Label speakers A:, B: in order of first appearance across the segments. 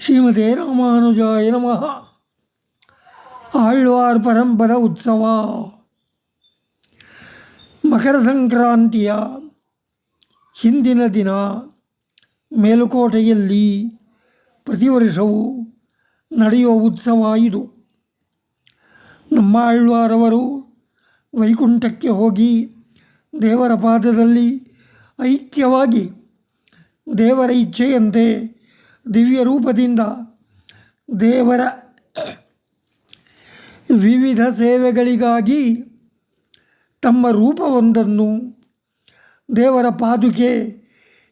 A: ಶ್ರೀಮತೆ ರಾಮಾನುಜಾಯ ನಮಃ. ಆಳ್ವಾರ್ ಪರಂಪರ ಉತ್ಸವ. ಮಕರ ಸಂಕ್ರಾಂತಿಯ ಹಿಂದಿನ ದಿನ ಮೇಲುಕೋಟೆಯಲ್ಲಿ ಪ್ರತಿ ವರ್ಷವೂ ನಡೆಯುವ ಉತ್ಸವ ಇದು. ನಮ್ಮ ಆಳ್ವಾರವರು ವೈಕುಂಠಕ್ಕೆ ಹೋಗಿ ದೇವರ ಪಾದದಲ್ಲಿ ಐಕ್ಯವಾಗಿ ದೇವರ ಇಚ್ಛೆಯಂತೆ ದಿವ್ಯ ರೂಪದಿಂದ ದೇವರ ವಿವಿಧ ಸೇವೆಗಳಿಗಾಗಿ ತಮ್ಮ ರೂಪವೊಂದನ್ನು ದೇವರ ಪಾದುಕೆ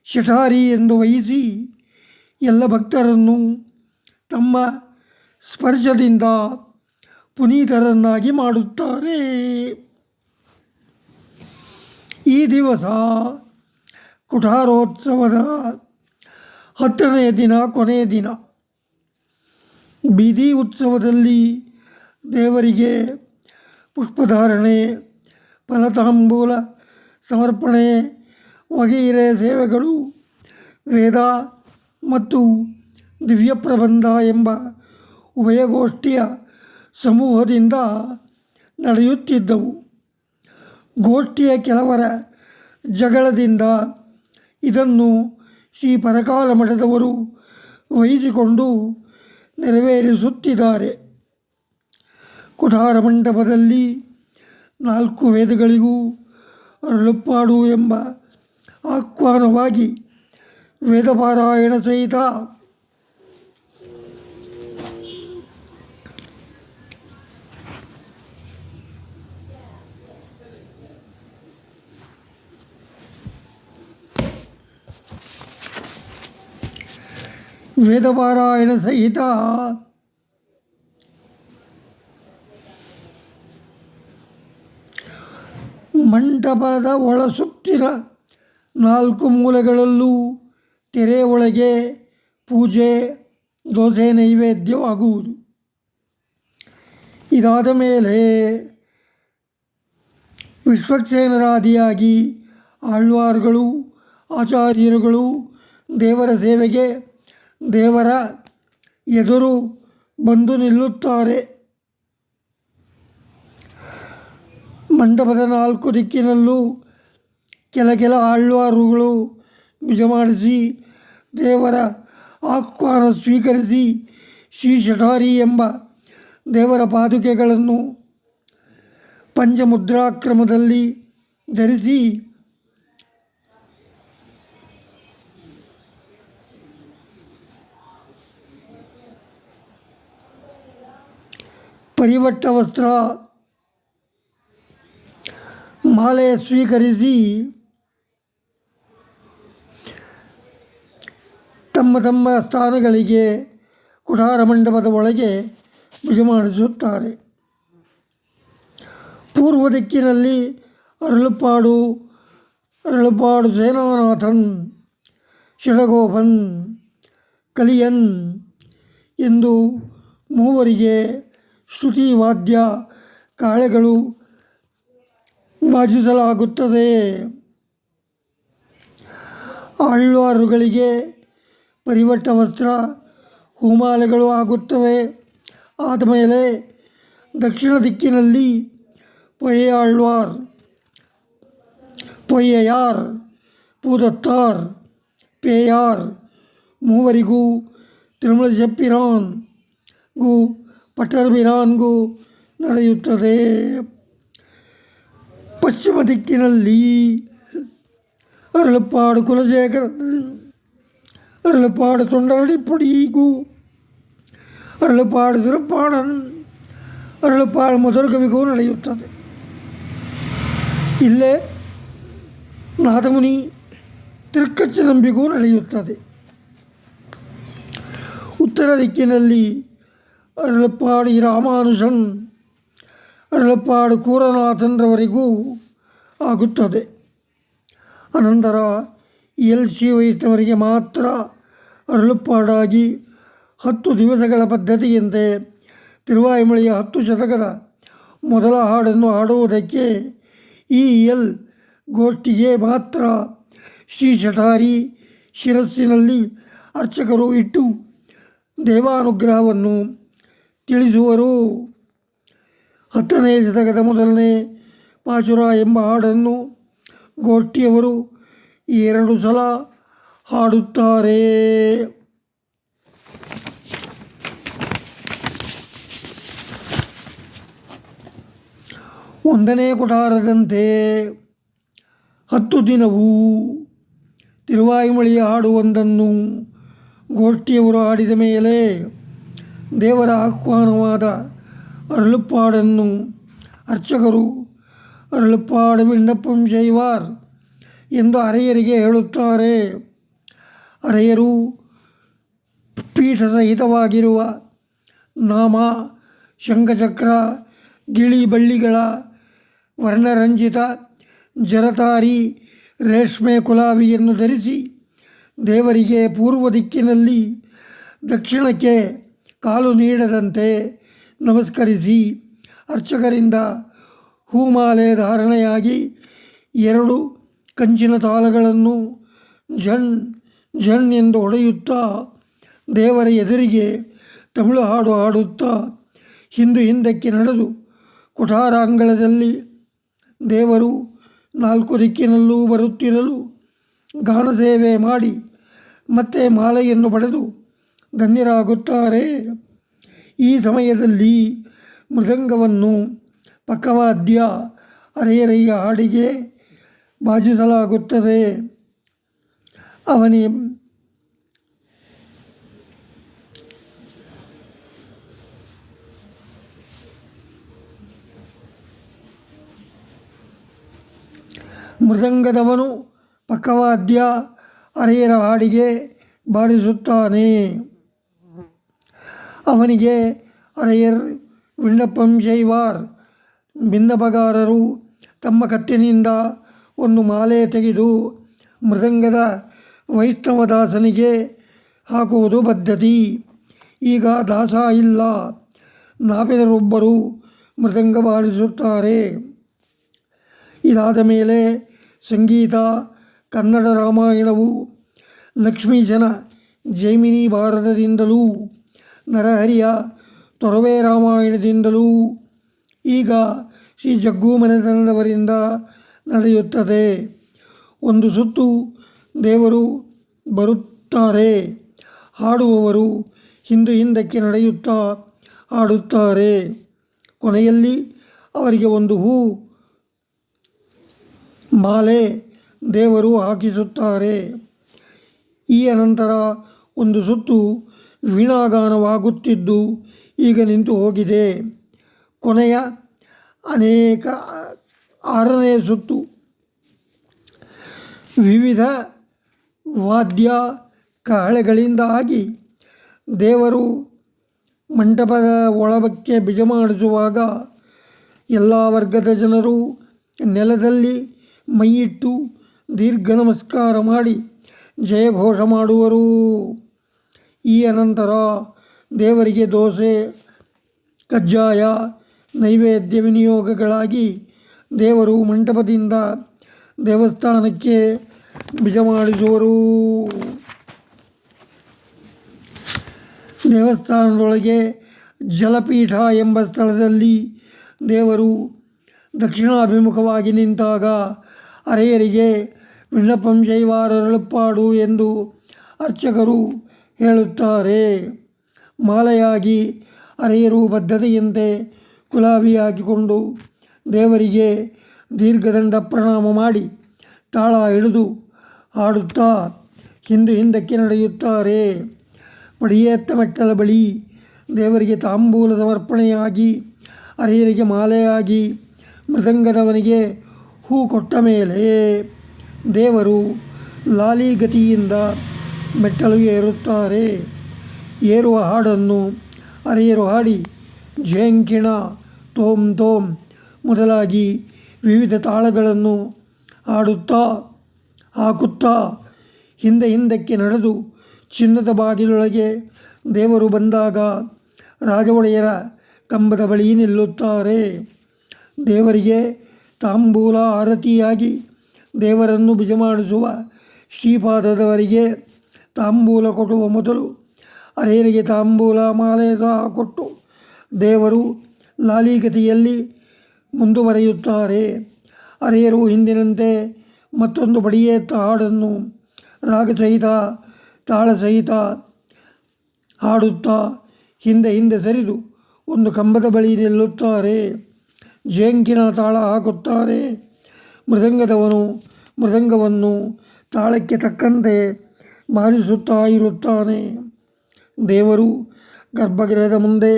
A: ಶಠಾರಿ ಎಂದು ವಹಿಸಿ ಎಲ್ಲ ಭಕ್ತರನ್ನು ತಮ್ಮ ಸ್ಪರ್ಶದಿಂದ ಪುನೀತರನ್ನಾಗಿ ಮಾಡುತ್ತಾರೆ. ಈ ದಿವಸ ಕುಠಾರೋತ್ಸವದ ಹತ್ತನೆಯ ದಿನ, ಕೊನೆಯ ದಿನ. ಬೀದಿ ಉತ್ಸವದಲ್ಲಿ ದೇವರಿಗೆ ಪುಷ್ಪಧಾರಣೆ, ಫಲತಾಂಬೂಲ ಸಮರ್ಪಣೆ ವಗೈರೆ ಸೇವೆಗಳು, ವೇದ ಮತ್ತು ದಿವ್ಯ ಪ್ರಬಂಧ ಎಂಬ ಉಭಯಗೋಷ್ಠಿಯ ಸಮೂಹದಿಂದ ನಡೆಯುತ್ತಿದ್ದವು. ಗೋಷ್ಠಿಯ ಕೆಲವರ ಜಗಳದಿಂದ ಇದನ್ನು ಶ್ರೀ ಪರಕಾಲ ಮಠದವರು ವಹಿಸಿಕೊಂಡು ನೆರವೇರಿಸುತ್ತಿದ್ದಾರೆ. ಕುಠಾರ ಮಂಟಪದಲ್ಲಿ ನಾಲ್ಕು ವೇದಗಳಿಗೂ ಅರಳುಪ್ಪಾಡು ಎಂಬ ಆಹ್ವಾನವಾಗಿ ವೇದಪಾರಾಯಣ ಸಹಿತ ವೇದಪಾರಾಯಣ ಸಹಿತ ಮಂಟಪದ ಒಳ ಸುತ್ತಿನ ನಾಲ್ಕು ಮೂಲೆಗಳಲ್ಲೂ ತೆರೆ ಒಳಗೆ ಪೂಜೆ, ದೋಸೆ ನೈವೇದ್ಯವಾಗುವುದು ಇದಾದ ಮೇಲೆ ವಿಶ್ವಕ್ಸೇನರಾದಿಯಾಗಿ ಆಳ್ವಾರ್ಗಳು, ಆಚಾರ್ಯರುಗಳು ದೇವರ ಸೇವೆಗೆ ದೇವರ ಎದುರು ಬಂದು ನಿಲ್ಲುತ್ತಾರೆ. ಮಂಟಪದ ನಾಲ್ಕು ದಿಕ್ಕಿನಲ್ಲೂ ಕೆಲ ಕೆಲ ಆಳ್ವಾರುಗಳು ನಿಜ ಮಾಡಿಸಿ ದೇವರ ಆಹ್ವಾನ ಸ್ವೀಕರಿಸಿ ಶ್ರೀ ಶಠಾರಿ ಎಂಬ ದೇವರ ಪಾದುಕೆಗಳನ್ನು ಪಂಚಮುದ್ರಾಕ್ರಮದಲ್ಲಿ ಧರಿಸಿ ಪರಿವಟ್ಟ ವಸ್ತ್ರ ಮಾಲೆ ಸ್ವೀಕರಿಸಿ ತಮ್ಮ ತಮ್ಮ ಸ್ಥಾನಗಳಿಗೆ ಕುಠಾರ ಮಂಟಪದ ಒಳಗೆ ಮಾಡಿಸುತ್ತಾರೆ. ಪೂರ್ವ ದಿಕ್ಕಿನಲ್ಲಿ ಅರಳುಪಾಡು ಅರಳುಪಾಡು ಸೇನಾನಾಥನ್, ಶಿರಗೋಪನ್, ಕಲಿಯನ್ ಎಂದು ಮೂವರಿಗೆ ಶ್ರುತಿ ವಾದ್ಯ ಕಾಳೆಗಳು ಬಾಜಿಸಲಾಗುತ್ತದೆ ಆಳ್ವಾರುಗಳಿಗೆ ಪರಿವಟ್ಟ ವಸ್ತ್ರ, ಹೂಮಾಲೆಗಳು ಆಗುತ್ತವೆ. ಆದಮೇಲೆ ದಕ್ಷಿಣ ದಿಕ್ಕಿನಲ್ಲಿ ಪೊಯ್ಯಾಳ್ವಾರ್ ಪೊಯ್ಯಯಾರ್ ಪೂದತ್ತಾರ್ ಪೇಯಾರ್ ಮೂವರಿಗೂ ತಿರುಮಲ ಶಪ್ಪಿರಾನ್ಗೂ ಪಟ್ಟರ್ಬಿರಾನ್ಗೂ ನಡೆಯುತ್ತದೆ ಪಶ್ಚಿಮ ದಿಕ್ಕಿನಲ್ಲಿ ಅರಳುಪಾಡು ಕುಲಶೇಖರ ಅರಳುಪಾಡು ತೊಂಡರಡಿಪುಡಿಗೂ ಅರಳುಪಾಡು ತಿರುಪಾಡನ್ ಅರಳುಪಾಡು ಮಧುರಕವಿಗೂ ನಡೆಯುತ್ತದೆ ಇಲ್ಲೇ ನಾಥಮುನಿ ತಿರುಕಚ್ಚನಂಬಿಗೂ ನಡೆಯುತ್ತದೆ ಉತ್ತರ ದಿಕ್ಕಿನಲ್ಲಿ ಅರಳುಪಾಡಿ ರಾಮಾನುಜನ್ ಅರಳಪ್ಪಾಡು ಕೂರನಾಥನ್ರವರೆಗೂ ಆಗುತ್ತದೆ ಅನಂತರ ಎಲ್ ಸಿ ವಯಸ್ಸಿನವರಿಗೆ ಮಾತ್ರ ಅರಳುಪ್ಪಾಡಾಗಿ ಹತ್ತು ದಿವಸಗಳ ಪದ್ಧತಿಯಂತೆ ತಿರುವಾಯುಮಳೆಯ ಹತ್ತು ಶತಕದ ಮೊದಲ ಹಾಡನ್ನು ಹಾಡುವುದಕ್ಕೆ ಈ ಎಲ್ ಗೋಷ್ಠಿಗೆ ಮಾತ್ರ ಶ್ರೀ ಶಠಾರಿ ಶಿರಸ್ಸಿನಲ್ಲಿ ಅರ್ಚಕರು ಇಟ್ಟು ದೇವಾನುಗ್ರಹವನ್ನು ತಿಳಿಸುವರು. ಹತ್ತನೇ ಶತಕದ ಮೊದಲನೇ ಪಾಚುರ ಎಂಬ ಹಾಡನ್ನು ಗೋಷ್ಠಿಯವರು ಎರಡು ಸಲ ಹಾಡುತ್ತಾರೆ. ಒಂದನೇ ಕೊಠಾರದಂತೆ ಹತ್ತು ದಿನವೂ ತಿರುವಾಯಿಮೊಳಿಯ ಹಾಡುವೊಂದನ್ನು ಗೋಷ್ಠಿಯವರು ಆಡಿದ ಮೇಲೆ ದೇವರ ಆಹ್ವಾನವಾದ ಅರಳುಪ್ಪಾಡನ್ನು ಅರ್ಚಕರು ಅರಳುಪ್ಪಾಡು ವಿಣ್ಣಪ್ಪಂ ಜೈವಾರ್ ಎಂದು ಅರೆಯರಿಗೆ ಹೇಳುತ್ತಾರೆ. ಅರೆಯರು ಪೀಠಸಹಿತವಾಗಿರುವ ನಾಮ, ಶಂಖಚಕ್ರ, ಗಿಳಿ ಬಳ್ಳಿಗಳ ವರ್ಣರಂಜಿತ ಜರತಾರಿ, ರೇಷ್ಮೆ ಕುಲಾವಿಯನ್ನು ಧರಿಸಿ ದೇವರಿಗೆ ಪೂರ್ವ ದಿಕ್ಕಿನಲ್ಲಿ ದಕ್ಷಿಣಕ್ಕೆ ಕಾಲು ನೀಡದಂತೆ ನಮಸ್ಕರಿಸಿ ಅರ್ಚಕರಿಂದ ಹೂಮಾಲೆ ಧಾರಣೆಯಾಗಿ ಎರಡು ಕಂಚಿನ ತಾಳಗಳನ್ನು ಝಣ್ ಝಣ್ ಎಂದು ಹೊಡೆಯುತ್ತಾ ದೇವರ ಎದುರಿಗೆ ತಮಿಳು ಹಾಡು ಹಾಡುತ್ತಾ ಹಿಂದು ಹಿಂದಕ್ಕೆ ನಡೆದು ಕೊಠಾರಾಂಗಳದಲ್ಲಿ ದೇವರು ನಾಲ್ಕು ದಿಕ್ಕಿನಲ್ಲೂ ಬರುತ್ತಿರಲು ಗಾನ ಸೇವೆ ಮಾಡಿ ಮತ್ತೆ ಮಾಲೆಯನ್ನು ಪಡೆದು ಧನ್ಯರಾಗುತ್ತಾರೆ. ಈ ಸಮಯದಲ್ಲಿ ಮೃದಂಗವನ್ನು ಪಕ್ಕವಾದ್ಯ ಅರೆಯರೆಯ ಹಾಡಿಗೆ ಬಾಜಿಸಲಾಗುತ್ತದೆ. ಅವನೇ ಮೃದಂಗದವನು ಪಕ್ಕವಾದ್ಯ ಅರೆಯರ ಹಾಡಿಗೆ ಬಾರಿಸುತ್ತಾನೆ. ಅವನಿಗೆ ಅರೆಯರ್ ವಿಣ್ಣಪ್ಪಂ ಜೈವಾರ್ ಬಿನ್ನಪಗಾರರು ತಮ್ಮ ಕತ್ತಿನಿಂದ ಒಂದು ಮಾಲೆ ತೆಗೆದು ಮೃದಂಗದ ವೈಷ್ಣವ ದಾಸನಿಗೆ ಹಾಕುವುದು ಪದ್ಧತಿ. ಈಗ ದಾಸ ಇಲ್ಲ. ನಾಪಿದರೊಬ್ಬರು ಮೃದಂಗ ಬಾರಿಸುತ್ತಾರೆ ಇದಾದ ಮೇಲೆ ಸಂಗೀತ, ಕನ್ನಡ ರಾಮಾಯಣವು ಲಕ್ಷ್ಮೀಜನ ಜೈಮಿನಿ ಭಾರತದಿಂದಲೂ ನರಹರಿಯ ತೊರವೆ ರಾಮಾಯಣದಿಂದಲೂ ಈಗ ಶ್ರೀ ಜಗ್ಗು ಮನೆತನದವರಿಂದ ನಡೆಯುತ್ತದೆ. ಒಂದು ಸುತ್ತು ದೇವರು ಬರುತ್ತಾರೆ. ಹಾಡುವವರು ಹಿಂದೆ ಹಿಂದಕ್ಕೆ ನಡೆಯುತ್ತಾ ಹಾಡುತ್ತಾರೆ. ಕೊನೆಯಲ್ಲಿ ಅವರಿಗೆ ಒಂದು ಹೂ ಮಾಲೆ ದೇವರು ಹಾಕಿಸುತ್ತಾರೆ. ಈ ಅನಂತರ ಒಂದು ಸುತ್ತು ವೀಣಾಗಾನವಾಗುತ್ತಿದ್ದು, ಈಗ ನಿಂತು ಹೋಗಿದೆ. ಕೊನೆಯ ಅನೇಕ ಆರನೆಯ ಸುತ್ತು. ವಿವಿಧ ವಾದ್ಯ ಕಹಳೆಗಳಿಂದ ಆಗಿ ದೇವರು ಮಂಟಪದ ಒಳಬಕ್ಕೆ ಬಿಜ ಮಾಡಿಸುವಾಗ ಎಲ್ಲ ವರ್ಗದ ಜನರು ನೆಲದಲ್ಲಿ ಮೈಯಿಟ್ಟು ದೀರ್ಘ ನಮಸ್ಕಾರ ಮಾಡಿ ಜಯಘೋಷ ಮಾಡುವರು. ಈ ಅನಂತರ ದೇವರಿಗೆ ದೋಸೆ, ಕಜ್ಜಾಯ, ನೈವೇದ್ಯ ವಿನಿಯೋಗಗಳಾಗಿ ದೇವರು ಮಂಟಪದಿಂದ ದೇವಸ್ಥಾನಕ್ಕೆ ಬಿಜ ಮಾಡಿಸುವರು ದೇವಸ್ಥಾನದೊಳಗೆ ಜಲಪೀಠ ಎಂಬ ಸ್ಥಳದಲ್ಲಿ ದೇವರು ದಕ್ಷಿಣಾಭಿಮುಖವಾಗಿ ನಿಂತಾಗ ಅರೆಯರಿಗೆ ವಿಣ್ಣಪ್ಪಂ ಶೈವಾರರಳುಪ್ಪಾಡು ಎಂದು ಅರ್ಚಕರು ಹೇಳುತ್ತಾರೆ. ಮಾಲೆಯಾಗಿ ಅರೆಯರು ಬದ್ಧತೆಯಂತೆ ಕುಲಾವಿ ಹಾಕಿಕೊಂಡು ದೇವರಿಗೆ ದೀರ್ಘದಂಡ ಪ್ರಣಾಮ ಮಾಡಿ ತಾಳ ಹಿಡಿದು ಹಾಡುತ್ತಾ ಹಿಂದೆ ಹಿಂದಕ್ಕೆ ನಡೆಯುತ್ತಾರೆ. ಪಡಿಯೇತ್ತ ಮೆಟ್ಟಲ ಬಳಿ ದೇವರಿಗೆ ತಾಂಬೂಲ ಸಮರ್ಪಣೆಯಾಗಿ ಅರೆಯರಿಗೆ ಮಾಲೆಯಾಗಿ, ಮೃದಂಗದವನಿಗೆ ಹೂ ಕೊಟ್ಟ ಮೇಲೆ ದೇವರು ಲಾಲಿಗತಿಯಿಂದ ಮೆಟ್ಟಲು ಏರುತ್ತಾರೆ. ಏರುವ ಹಾಡನ್ನು ಅರೆಯರು ಹಾಡಿ ಝೇಂಕಿಣ ತೋಮ್ ತೋಮ್ ಮೊದಲಾಗಿ ವಿವಿಧ ತಾಳಗಳನ್ನು ಹಾಡುತ್ತಾ, ಹಾಕುತ್ತಾ, ಹಿಂದೆ ಹಿಂದಕ್ಕೆ ನಡೆದು ಚಿನ್ನದ ಬಾಗಿಲೊಳಗೆ ದೇವರು ಬಂದಾಗ ರಾಜ ಒಡೆಯರ ಕಂಬದ ಬಳಿ ನಿಲ್ಲುತ್ತಾರೆ. ದೇವರಿಗೆ ತಾಂಬೂಲ ಆರತಿಯಾಗಿ ದೇವರನ್ನು ಬಿಜ ಮಾಡಿಸುವ ಶ್ರೀಪಾದದವರಿಗೆ ತಾಂಬೂಲ ಕೊಡುವ ಮೊದಲು. ಅರೆಯರಿಗೆ ತಾಂಬೂಲ ಮಾಲೆ ಕೊಟ್ಟು ದೇವರು ಲಾಲಿಗತಿಯಲ್ಲಿ ಮುಂದುವರಿಯುತ್ತಾರೆ. ಅರೆಯರು ಹಿಂದಿನಂತೆ ಮತ್ತೊಂದು ಬಡಿಯೇತ್ತ ಹಾಡನ್ನು ರಾಗ ಸಹಿತ, ತಾಳ ಸಹಿತ ಹಾಡುತ್ತಾ ಹಿಂದೆ ಹಿಂದೆ ಸರಿದು ಒಂದು ಕಂಬದ ಬಳಿ ನಿಲ್ಲುತ್ತಾರೆ. ಜೇಂಕಿನ ತಾಳ ಹಾಕುತ್ತಾರೆ. ಮೃದಂಗದವನು ಮೃದಂಗವನ್ನು ತಾಳಕ್ಕೆ ತಕ್ಕಂತೆ ಬಾರಿಸುತ್ತಾ ಇರುತ್ತಾನೆ. ದೇವರು ಗರ್ಭಗೃಹದ ಮುಂದೆ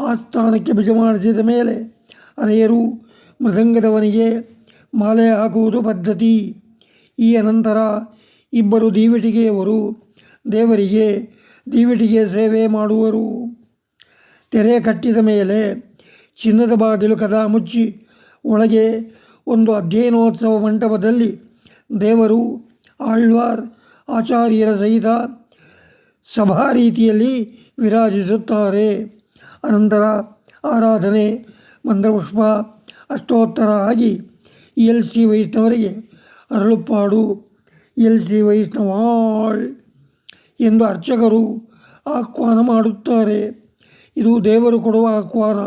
A: ಆಸ್ಥಾನಕ್ಕೆ ಬಿಜ ಮಾಡಿಸಿದ ಮೇಲೆ ಅರೆಯರು ಮೃದಂಗದವನಿಗೆ ಮಾಲೆ ಹಾಕುವುದು ಪದ್ಧತಿ. ಈ ಅನಂತರ ಇಬ್ಬರು ದೀವಿಟಿಗೆಯವರು ದೇವರಿಗೆ ದೀವಿಟಿಗೆ ಸೇವೆ ಮಾಡುವರು. ತೆರೆ ಕಟ್ಟಿದ ಮೇಲೆ ಚಿನ್ನದ ಬಾಗಿಲು ಕದ ಮುಚ್ಚಿ ಒಳಗೆ ಒಂದು ಅಧ್ಯಯನೋತ್ಸವ ಮಂಟಪದಲ್ಲಿ ದೇವರು ಆಳ್ವಾರ್ ಆಚಾರ್ಯರ ಸಹಿತ ಸಭಾ ರೀತಿಯಲ್ಲಿ ವಿರಾಜಿಸುತ್ತಾರೆ. ಅನಂತರ ಆರಾಧನೆ, ಮಂತ್ರಪುಷ್ಪ, ಅಷ್ಟೋತ್ತರ ಆಗಿ ಎಲ್ ಸಿ ವೈಷ್ಣವರಿಗೆ ಅರಳುಪಾಡು. ಎಲ್ ಸಿ ವೈಷ್ಣವಾಳ್ ಎಂದು ಅರ್ಚಕರು ಆಹ್ವಾನ ಮಾಡುತ್ತಾರೆ. ಇದು ದೇವರು ಕೊಡುವ ಆಹ್ವಾನ.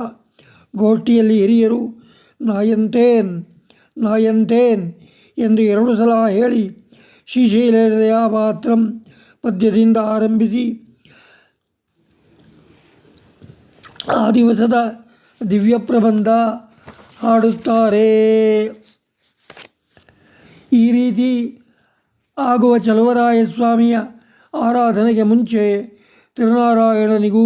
A: ಗೋಷ್ಠಿಯಲ್ಲಿ ಹಿರಿಯರು, ನಾಯಂತೇನ್ ನಾಯಂತೇನ್ ಎಂದು ಎರಡು ಸಲ ಹೇಳಿ ಶ್ರೀಶೈಲದಯ ಪಾತ್ರಂ ಪದ್ಯದಿಂದ ಆರಂಭಿಸಿ ಆ ದಿವಸದ ದಿವ್ಯ ಪ್ರಬಂಧ ಹಾಡುತ್ತಾರೆ. ಈ ರೀತಿ ಆಗುವ ಚಲುವರಾಯ ಸ್ವಾಮಿಯ ಆರಾಧನೆಗೆ ಮುಂಚೆ ತಿರುನಾರಾಯಣನಿಗೂ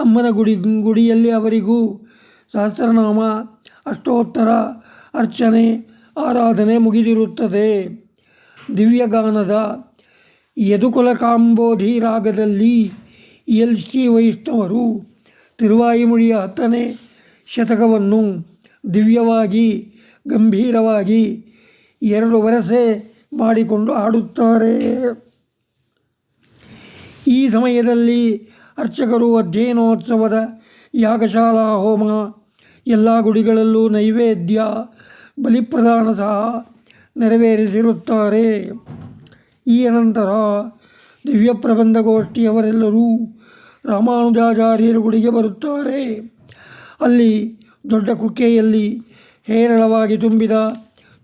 A: ಅಮ್ಮನ ಗುಡಿ ಗುಡಿಯಲ್ಲಿ ಅವರಿಗೂ ಸಹಸ್ರನಾಮ, ಅಷ್ಟೋತ್ತರ ಅರ್ಚನೆ, ಆರಾಧನೆ ಮುಗಿದಿರುತ್ತದೆ. ದಿವ್ಯಗಾನದ ಯದುಕುಲ ಕಾಂಬೋಧಿ ರಾಗದಲ್ಲಿ ಎಲ್ ಸಿ ವೈಷ್ಣವರು ತಿರುವಾಯಿಮುಡಿಯ ಹತ್ತನೇ ಶತಕವನ್ನು ದಿವ್ಯವಾಗಿ, ಗಂಭೀರವಾಗಿ ಎರಡು ವರಸೆ ಮಾಡಿಕೊಂಡು ಹಾಡುತ್ತಾರೆ. ಈ ಸಮಯದಲ್ಲಿ ಅರ್ಚಕರು ಅಧ್ಯಯನೋತ್ಸವದ ಯಾಗಶಾಲಾ, ಹೋಮ, ಎಲ್ಲ ಗುಡಿಗಳಲ್ಲೂ ನೈವೇದ್ಯ, ಬಲಿಪ್ರದಾನ ಸಹ ನೆರವೇರಿಸಿರುತ್ತಾರೆ. ಈ ಅನಂತರ ದಿವ್ಯ ಪ್ರಬಂಧಗೋಷ್ಠಿಯವರೆಲ್ಲರೂ ರಾಮಾನುಜಾಚಾರ್ಯರ ಗುಡಿಗೆ ಬರುತ್ತಾರೆ. ಅಲ್ಲಿ ದೊಡ್ಡ ಕುಕ್ಕೆಯಲ್ಲಿ ಹೇರಳವಾಗಿ ತುಂಬಿದ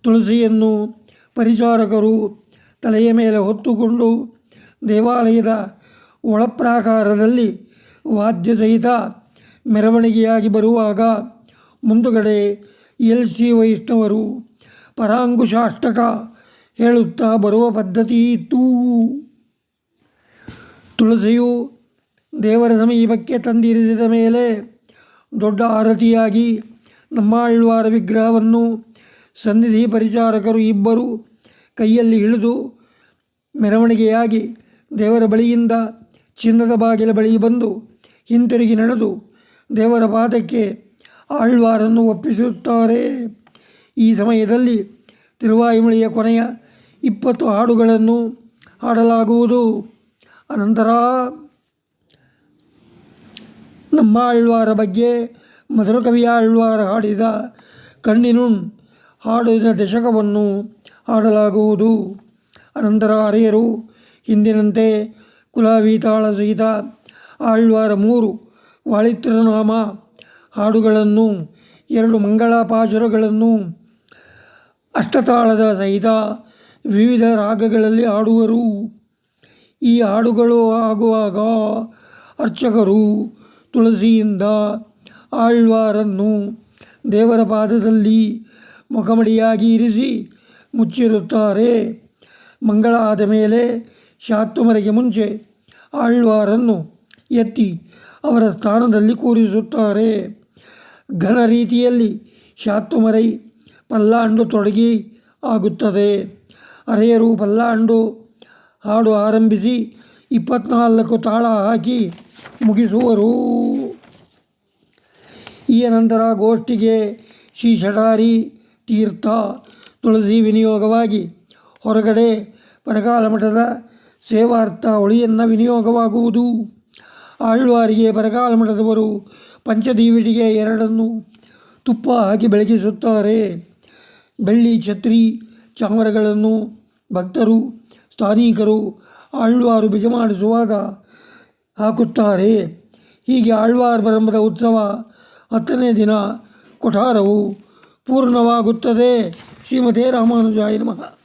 A: ತುಳಸಿಯನ್ನು ಪರಿಚಾರಕರು ತಲೆಯ ಮೇಲೆ ಹೊತ್ತುಕೊಂಡು ದೇವಾಲಯದ ಒಳಪ್ರಾಕಾರದಲ್ಲಿ ವಾದ್ಯ ಸಹಿತ ಮೆರವಣಿಗೆಯಾಗಿ ಬರುವಾಗ ಮುಂದುಗಡೆ ಎಲ್ ಸಿ ವೈಷ್ಣವರು ಪರಾಂಗುಶಾಷ್ಟಕ ಹೇಳುತ್ತಾ ಬರುವ ಪದ್ಧತಿ ಇತ್ತು. ತುಳಸಿಯು ದೇವರ ಸಮೀಪಕ್ಕೆ ತಂದಿರಿಸಿದ ಮೇಲೆ ದೊಡ್ಡ ಆರತಿಯಾಗಿ ನಮ್ಮಾಳ್ವಾರ ವಿಗ್ರಹವನ್ನು ಸನ್ನಿಧಿ ಪರಿಚಾರಕರು ಇಬ್ಬರು ಕೈಯಲ್ಲಿ ಹಿಡಿದು ಮೆರವಣಿಗೆಯಾಗಿ ದೇವರ ಬಳಿಯಿಂದ ಚಿನ್ನದ ಬಾಗಿಲ ಬಳಿ ಬಂದು ಹಿಂತಿರುಗಿ ನಡೆದು ದೇವರ ಪಾದಕ್ಕೆ ಆಳ್ವಾರನ್ನು ಒಪ್ಪಿಸುತ್ತಾರೆ. ಈ ಸಮಯದಲ್ಲಿ ತಿರುವಾಯುಮಳಿಯ ಕೊನೆಯ ಇಪ್ಪತ್ತು ಹಾಡುಗಳನ್ನು ಹಾಡಲಾಗುವುದು. ಅನಂತರ ನಮ್ಮ ಆಳ್ವಾರ ಬಗ್ಗೆ ಮಧುರಕವಿ ಆಳ್ವಾರ ಹಾಡಿದ ಕಣ್ಣಿನುಣ್ ಹಾಡಿದ ದಶಕವನ್ನು ಹಾಡಲಾಗುವುದು. ಅನಂತರ ಹರಿಯರು ಹಿಂದಿನಂತೆ ಕುಲಾವಿ ತಾಳ ಸಹಿತ ಆಳ್ವಾರ ಮೂರು ವಾಳಿತ್ರನಾಮ ಹಾಡುಗಳನ್ನು ಎರಡು ಮಂಗಳಪಾಶುರಗಳನ್ನು ಅಷ್ಟತಾಳದ ಸಹಿತ ವಿವಿಧ ರಾಗಗಳಲ್ಲಿ ಹಾಡುವರು. ಈ ಹಾಡುಗಳು ಆಗುವಾಗ ಅರ್ಚಕರು ತುಳಸಿಯಿಂದ ಆಳ್ವಾರನ್ನು ದೇವರ ಪಾದದಲ್ಲಿ ಮುಖಮಡಿಯಾಗಿ ಇರಿಸಿ ಮುಚ್ಚಿರುತ್ತಾರೆ. ಮಂಗಳ ಆದ ಮೇಲೆ ಶಾತ್ತುಮರೆಗೆ ಮುಂಚೆ ಆಳ್ವಾರನ್ನು ಎತ್ತಿ ಅವರ ಸ್ಥಾನದಲ್ಲಿ ಕೂರಿಸುತ್ತಾರೆ. ಘನ ರೀತಿಯಲ್ಲಿ ಶಾತ್ತುಮರೈ ಪಲ್ಲಾಂಡು ತೊಡಗಿ ಆಗುತ್ತದೆ. ಅರೆಯರು ಪಲ್ಲಾಂಡು ಹಾಡು ಆರಂಭಿಸಿ ಇಪ್ಪತ್ನಾಲ್ಕು ತಾಳ ಹಾಕಿ ಮುಗಿಸುವರು. ಈ ನಂತರ ಗೋಷ್ಠಿಗೆ ಶ್ರೀ ಶಟಾರಿ ತೀರ್ಥ ತುಳಸಿ ವಿನಿಯೋಗವಾಗಿ ಹೊರಗಡೆ ಪರಕಾಲ ಮಠದ ಸೇವಾರ್ಥ ಹೊಳಿಯನ್ನು ವಿನಿಯೋಗವಾಗುವುದು. ಆಳ್ವಾರಿಗೆ ಪರಕಾಲ ಮಠದವರು ಪಂಚದೀವಿಟಿಗೆ ಎರಡನ್ನು ತುಪ್ಪ ಹಾಕಿ ಬೆಳಗಿಸುತ್ತಾರೆ. ಬೆಳ್ಳಿ, ಛತ್ರಿ, ಚಾಮರಗಳನ್ನು ಭಕ್ತರು, ಸ್ಥಾನಿಕರು ಆಳ್ವಾರು ಬಿಜ ಮಾಡಿಸುವಾಗ ಹಾಕುತ್ತಾರೆ. ಹೀಗೆ ಆಳ್ವಾರ್ ಬ್ರಹ್ಮದ ಉತ್ಸವ ಹತ್ತನೇ ದಿನ, ಕೊಠಾರವು ಪೂರ್ಣವಾಗುತ್ತದೆ. ಶ್ರೀಮತಿ ರಾಮಾನುಜಾಯ ನಮಃ.